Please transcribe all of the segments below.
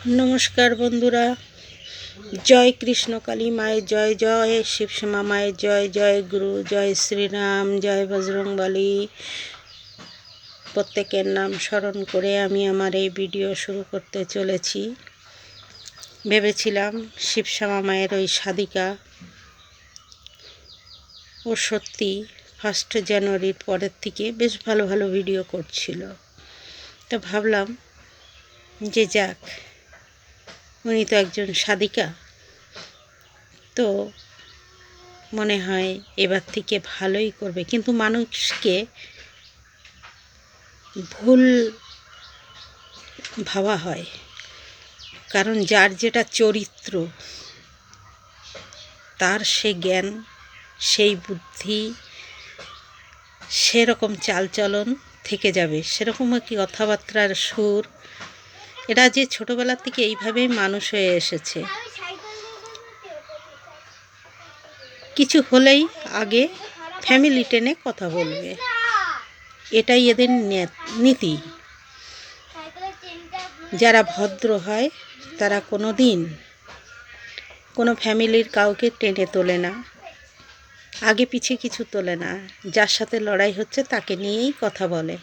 নমস্কার বন্ধুরা। জয় কৃষ্ণ কালী মায়ের জয় জয় শিবসীমা মায়ের জয় জয় গুরু, জয় শ্রীরাম, জয় বজরংবলী প্রত্যেকের নাম স্মরণ করে আমি আমার এই ভিডিও শুরু করতে চলেছি। ভেবেছিলাম শিবশ্যামা মায়ের ওই সাদিকা ও সত্যি ফার্স্ট জানুয়ারির পরের থেকে বেশ ভালো ভালো ভিডিও করছিল। তো ভাবলাম যে যাক উনি তো একজন সাদিকা। তো মনে হয় এবার থেকে ভালোই করবে। কিন্তু মানুষকে ভুল ভাবা হয়। কারণ যার যেটা চরিত্র, তার সে জ্ঞান, সেই বুদ্ধি, সেরকম চালচলন থেকে যাবে। সেরকম কি কথাবার্তার সুর এরা যে ছোটোবেলা থেকে এইভাবেই মানুষ হয়ে এসেছে। কিছু হলেই আগে ফ্যামিলি টেনে কথা বলবে। এটাই এদের নীতি। যারা ভদ্র হয়, তারা কোনো দিন কোনো ফ্যামিলির কাউকে টেনে তোলে না। আগে পিছে কিছু তোলে না। যার সাথে লড়াই হচ্ছে, তাকে নিয়েই কথা বলে।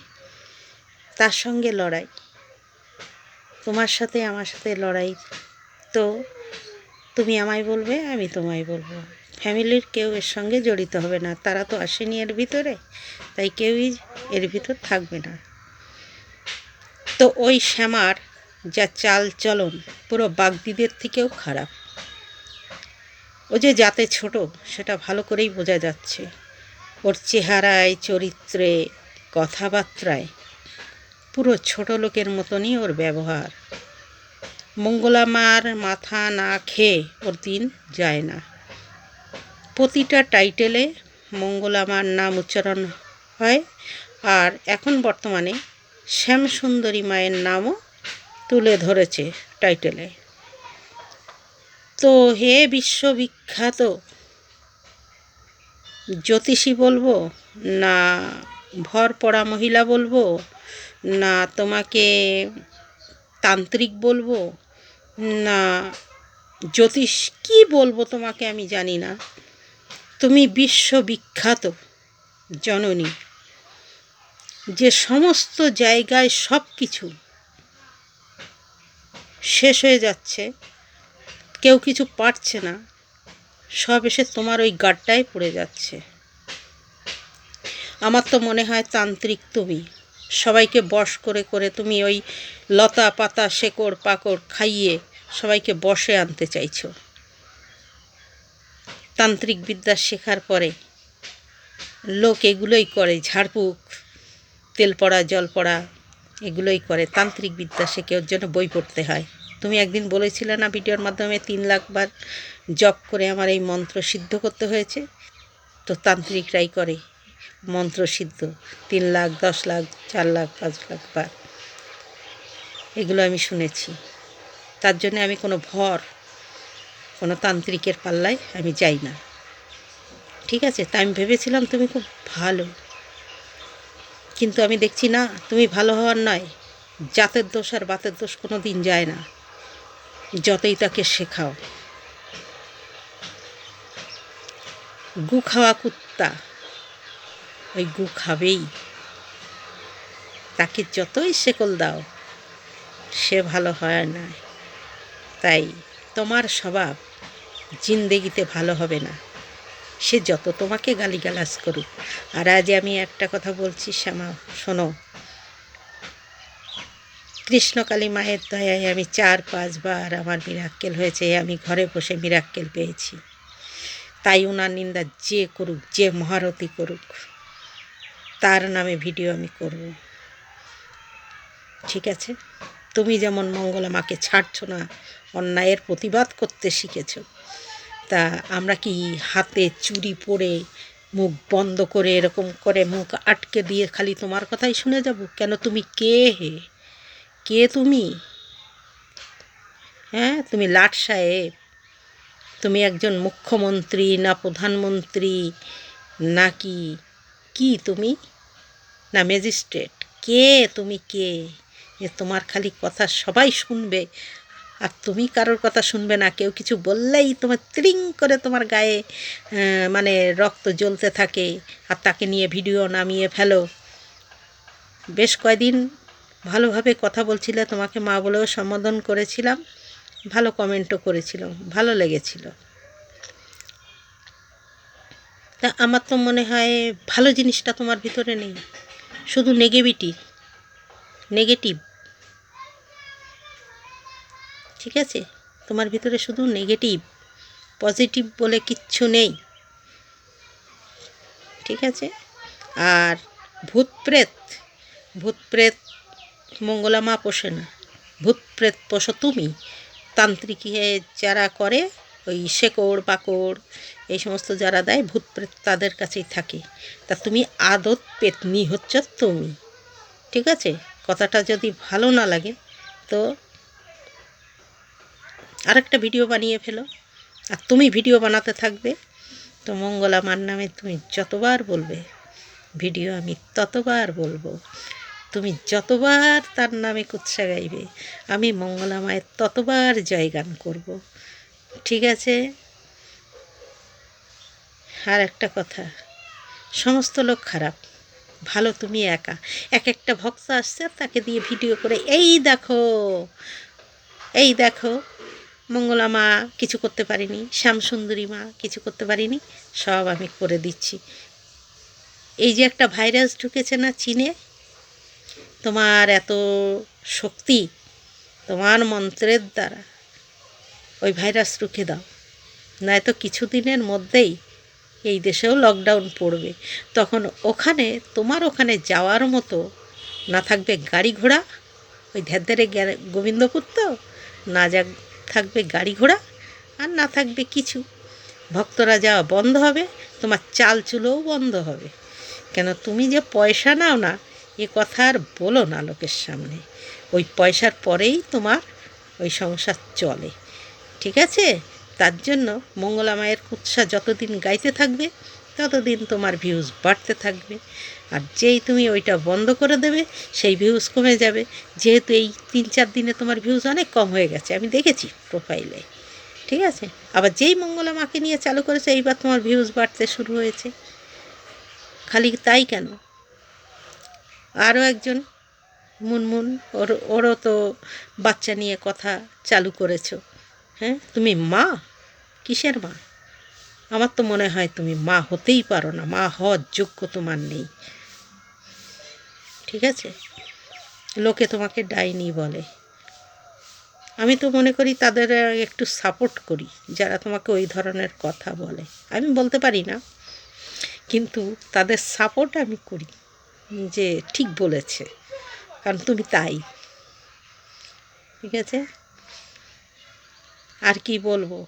তার সঙ্গে লড়াই। তোমার সাথে, আমার সাথে লড়াই। তো তুমি আমায় বলবে, আমি তোমায় বলব। ফ্যামিলির কেউ এর সঙ্গে জড়িত হবে না। তারা তো আসেনি এর ভিতরে, তাই কেউই এর ভিতর থাকবে না। তো ওই শ্যামার যা চাল চলন পুরো বাগদিদের থেকেও খারাপ। ও যে যাতে ছোট, সেটা ভালো করেই বোঝা যাচ্ছে। ওর চেহারায়, চরিত্রে, কথাবার্তায় পুরো ছোট লোকের মতনই ওর ব্যবহার। মঙ্গলামার মাথা না খেয়ে ওর দিন যায় না। প্রতিটা টাইটেলে মঙ্গলামার নাম উচ্চারণ হয় আর এখন বর্তমানে শ্যামসুন্দরী মায়ের নামও তুলে ধরেছে টাইটেলে। তো হে বিশ্ববিখ্যাত, জ্যোতিষী বলব না ভর পড়া মহিলা বলব? না, তোমাকে তান্ত্রিক বলব? না, জ্যোতিষ কি বলব তোমাকে আমি জানি না। তুমি বিশ্ববিখ্যাত জননী। যে সমস্ত জায়গায় সব কিছু শেষ হয়ে যাচ্ছে, কেউ কিছু পারছে না, সব এসে তোমার ওই গাড্ডায় পড়ে যাচ্ছে। আমার তো মনে হয় তান্ত্রিক তুমি। সবাইকে বশ করে করে তুমি ওই লতা পাতা শেকড় পাকড় খাইয়ে সবাইকে বসে আনতে চাইছো। তান্ত্রিক বিদ্যা শেখার পরে লোক এগুলোই করে, ঝাড়ফুঁক, তেল পড়া, জল পড়া, এগুলোই করে। তান্ত্রিক বিদ্যা শেখে, ওর জন্য বই পড়তে হয়। তুমি একদিন বলেছিলে না ভিডিওর মাধ্যমে তিন লাখবার জপ করে আমার এই মন্ত্র সিদ্ধ করতে হয়েছে? তো তান্ত্রিকরাই করে। মন্ত্র সিদ্ধ। তিন লাখ, দশ লাখ, চার লাখ, পাঁচ লাখ বার। এগুলো আমি শুনেছি। তার জন্য আমি কোনো ভর, কোনো তান্ত্রিকের পাল্লায় আমি যাই না। ঠিক আছে? তা আমি ভেবেছিলাম তুমি খুব ভালো। কিন্তু আমি দেখছি না, তুমি ভালো হওয়ার নয়। জাতের দোষ আর বাতের দোষ কোনো দিন যায় না। যতই তাকে শেখাও। গু খাওয়া কুত্তা। ওই গু খাবেই। তাকে যতই শেকল দাও, সে ভালো হয় না। তাই তোমার স্বভাব জিন্দেগিতে ভালো হবে না। সে যত তোমাকে গালিগালাজ করুক। আর আজ আমি একটা কথা বলছি শ্যামা, শোনো। কৃষ্ণকালী মায়ের দয়ায় আমি চার, পাঁচবার আমার মিরাক্কেল হয়েছে আমি ঘরে বসে মিরাক্কেল পেয়েছি। তাই ওনার নিন্দা যে করুক, যে মহারতি করুক তার নামে ভিডিও আমি করব। ঠিক আছে? তুমি যেমন মঙ্গলা মাকে ছাড়ছো না, অন্যায়ের প্রতিবাদ করতে শিখেছ, তা আমরা কি হাতে চুরি পরে মুখ বন্ধ করে এরকম করে মুখ আটকে দিয়ে খালি তোমার কথাই শুনে যাব? কেন তুমি কে হে? কে তুমি? হ্যাঁ তুমি লাট সাহেব। তুমি একজন মুখ্যমন্ত্রী না প্রধানমন্ত্রী, নাকি কি তুমি? না ম্যাজিস্ট্রেট কে তুমি কে? যে তোমার খালি কথা সবাই শুনবে। আর তুমি কারোর কথা শুনবে না, কেউ কিছু বললেই তোমার ত্রিং করে তোমার গায়ে মানে রক্ত জ্বলতে থাকে আর তাকে নিয়ে ভিডিও নামিয়ে ফেলো। বেশ কয়দিন ভালোভাবে কথা বলছিলে, তোমাকে মা বলেও সম্বোধন করেছিলাম, ভালো কমেন্টও করেছিলাম ভালো লেগেছিল। তা আমার তো মনে হয় ভালো জিনিসটা তোমার ভিতরে নেই। শুধু নেগেটিভিটি নেগেটিভ ঠিক আছে? তোমার ভিতরে শুধু নেগেটিভ পজিটিভ বলে কিচ্ছু নেই। ঠিক আছে? আর ভূত প্রেত ভূত প্রেত মঙ্গলা মা পোষে না। ভূত প্রেত পোষো তুমি। তান্ত্রিকে যারা করে ওই শেকড়, পাকড়, এই সমস্ত যারা দেয় ভূত প্রেত তাদের কাছেই থাকে। তা তুমি আদত পেতনি হচ্ছ তুমি। ঠিক আছে? কথাটা যদি ভালো না লাগে, তো আরেকটা ভিডিও বানিয়ে ফেলো। আর তুমি ভিডিও বানাতে থাকবে, তো মঙ্গলা মার নামে তুমি যতবার বলবে, ভিডিও আমি ততবার বলব। তুমি যতবার তার নামে কুৎসা গাইবে, আমি মঙ্গলা মায়ের ততবার জয়গান করব। ঠিক আছে? আর একটা কথা, সমস্ত লোক খারাপ, ভালো তুমি একা। এক একটা ভক্ত আসছে তাকে দিয়ে ভিডিও করে, এই দেখো এই দেখো, মঙ্গলা মা কিছু করতে পারিনি, শ্যামসুন্দরী মা কিছু করতে পারিনি, সব আমি করে দিচ্ছি। এই যে একটা ভাইরাস ঢুকেছে না চীনে, তোমার এত শক্তি তোমার মন্ত্রের দ্বারা। ওই ভাইরাস রুখে দাও। নয়তো কিছুদিনের মধ্যেই এই দেশেও লকডাউন পড়বে। তখন ওখানে, তোমার ওখানে যাওয়ার মতো না থাকবে গাড়ি ঘোড়া? ওই ধ্যাদ্দারে গোবিন্দপুর তো? না যা থাকবে গাড়ি ঘোড়া আর না থাকবে কিছু। ভক্তরা যাওয়া বন্ধ হবে, তোমার চাল চুলোও বন্ধ হবে। কেন তুমি যে পয়সা নাও না, এ কথা আর বলো না লোকের সামনে। ওই পয়সার পরেই তোমার ওই সংসার চলে। ঠিক আছে? তার জন্য মঙ্গলা মায়ের কুৎসা যতদিন গাইতে থাকবে, ততদিন তোমার ভিউজ বাড়তে থাকবে। আর যেই তুমি ওইটা বন্ধ করে দেবে, সেই ভিউজ কমে যাবে। যেহেতু এই তিন চার দিনে তোমার ভিউজ অনেক কম হয়ে গেছে, আমি দেখেছি প্রোফাইলে ঠিক আছে? আবার যেই মঙ্গলা মাকে নিয়ে চালু করেছে, এইবার তোমার ভিউজ বাড়তে শুরু হয়েছে। খালি তাই কেন? আরও একজন মুনমুন, ওর, ওরও তো বাচ্চা নিয়ে কথা চালু করেছ। হ্যাঁ? তুমি মা? কিসের মা? আমার তো মনে হয় তুমি মা হতেই পারো না। মা হওয়ার যোগ্য তোমার নেই। ঠিক আছে? লোকে তোমাকে ডাইনি বলে। আমি তো মনে করি তাদের একটু সাপোর্ট করি, যারা তোমাকে ওই ধরনের কথা বলে। আমি বলতে পারি না, কিন্তু তাদের সাপোর্ট আমি করি যে ঠিক বলেছে, কারণ তুমি তাই। ঠিক আছে? আর কি বলব?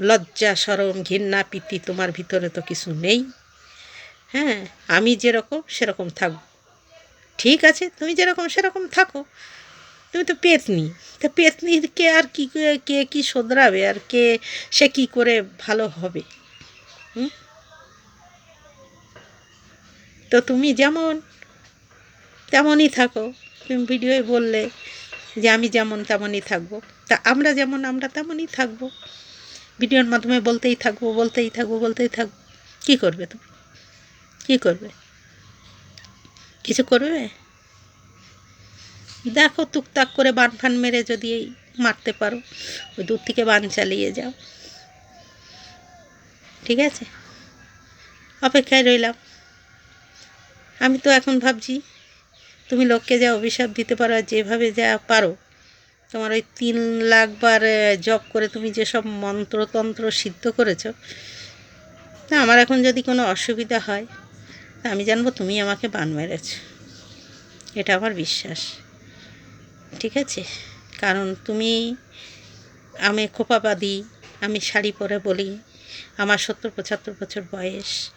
লজ্জা সরম ঘৃণা, প্রীতি তোমার ভিতরে তো কিছু নেই। হ্যাঁ আমি যেরকম সেরকম থাকব। ঠিক আছে, তুমি যেরকম সেরকম থাকো। তুমি তো পেতনি। তা পেতনিকে আর কি, কে কি শোধরাবে? আর কে, সে কি করে ভালো হবে? তো তুমি যেমন, তেমনই থাকো। তুমি ভিডিওয় বললে যে আমি যেমন তেমনই থাকব। তা আমরা যেমন, আমরা তেমনই থাকব। ভিডিওর মাধ্যমে বলতেই থাকব বলতেই থাকব বলতেই থাকব। কী করবে তুমি? কী করবে? কিছু করবে? দেখো টুকটাক করে বান ফান মেরে যদি এই মারতে পারো, ওই দূর থেকে বান চালিয়ে যাও। ঠিক আছে? অপেক্ষায় রইলাম। আমি তো এখন ভাবছি, তুমি লোককে যা অভিশাপ দিতে পারো আর যেভাবে যা পারো তোমার ওই তিন লাখ বার জব করে তুমি যেসব মন্ত্রতন্ত্র সিদ্ধ করেছ, তা আমার এখন যদি কোনো অসুবিধা হয়, তা আমি জানব তুমি আমাকে বান মেরেছ। এটা আমার বিশ্বাস। ঠিক আছে? কারণ তুমি আমি খোপাবাদী, আমি শাড়ি পরে বলি, আমার সত্তর পঁচাত্তর বছর বয়স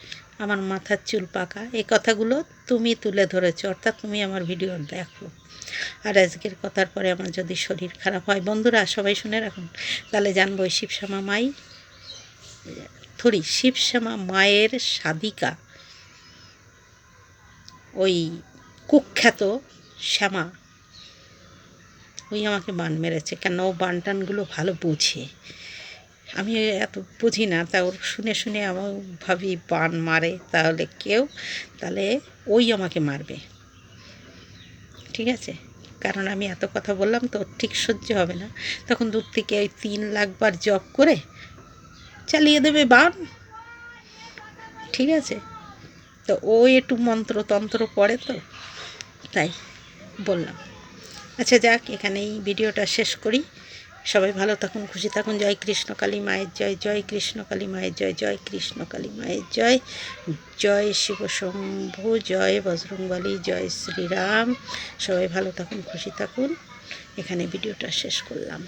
আমার মাথার চুল পাকা। এই কথাগুলো তুমি তুলে ধরেছো, অর্থাৎ তুমি আমার ভিডিও দেখো। আর আজকের কথার পরে আমার যদি শরীর খারাপ হয়, বন্ধুরা, সবাই শুনে রাখুন, তাহলে জানব শিবশ্যামা মাই, থরি, শিবশ্যামা মায়ের সাদিকা ওই কুখ্যাত শ্যামা, ওই আমাকে বান মেরেছে, কেন ও বান টানগুলো ভালো বুঝে। আমি এত বুঝি না, তা ওর শুনে শুনে আমার ভাবি বান মারে, তাহলে কেউ, তাহলে ওই আমাকে মারবে। ঠিক আছে? কারণ আমি এত কথা বললাম তো ঠিক সহ্য হবে না। তখন দূর থেকে ওই তিন লাখবার জব করে চালিয়ে দেবে বান। ঠিক আছে? তো ও একটু মন্ত্রতন্ত্র পড়ে তো, তাই বললাম। আচ্ছা যাক, এখানেই ভিডিওটা শেষ করি। সবাই ভালো থাকুন, খুশি থাকুন। জয় কৃষ্ণ কালী মায়ের জয় জয় কৃষ্ণ কালী মায়ের জয় জয় কৃষ্ণ কালী মায়ের জয় জয় শিব শম্ভু, জয় বজরংবলী, জয় শ্রীরাম। সবাই ভালো থাকুন, খুশি থাকুন। এখানে ভিডিওটা শেষ করলাম।